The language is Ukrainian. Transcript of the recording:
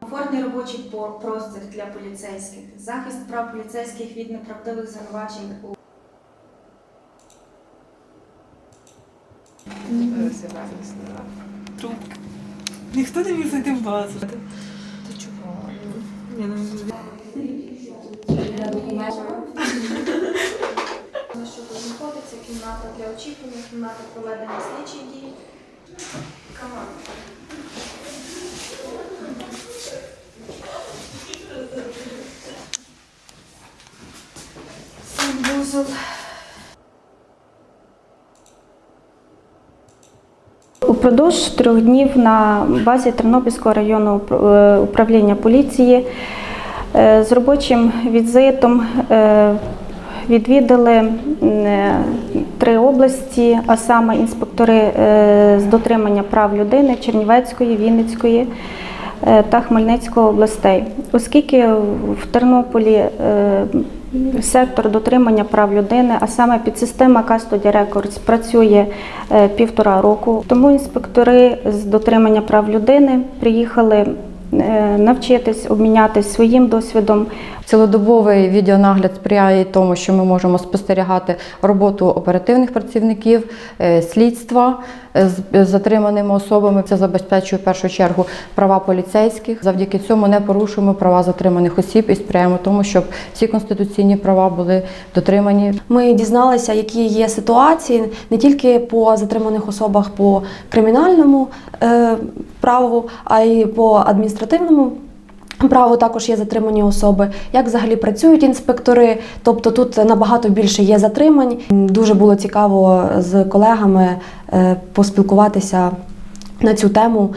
Комфортний робочий простір для поліцейських, захист прав поліцейських від неправдивих звинувачень у Трубки. Ніхто не міг знайти в базу. Ти чого? Ні, ну, На що тут знаходиться кімната для очікування, кімната проведення слідчих дій. Команда. Санвузол. Упродовж трьох днів на базі Тернопільського районного е, управління поліції е, з робочим візитом е, відвідали три області, а саме інспектори з дотримання прав людини Чернівецької, Вінницької та Хмельницької областей. Оскільки в Тернополі е, сектор дотримання прав людини, а саме підсистема Custody Records працює е, півтора року. Тому інспектори з дотримання прав людини приїхали е, навчитись, обмінятися своїм досвідом. Цілодобовий відеонагляд сприяє тому, що ми можемо спостерігати роботу оперативних працівників, е, слідства е, з з затриманими особами. Це забезпечує в першу чергу права поліцейських. Завдяки цьому не порушуємо права затриманих осіб і сприяємо тому, щоб всі конституційні права були дотримані. Ми дізналися, які є ситуації не тільки по затриманих особах по кримінальному е, праву, а й по адміністративному. Праву також є затримані особи, як взагалі працюють інспектори. Тобто тут набагато більше є затримань. Дуже було цікаво з колегами е, поспілкуватися на цю тему.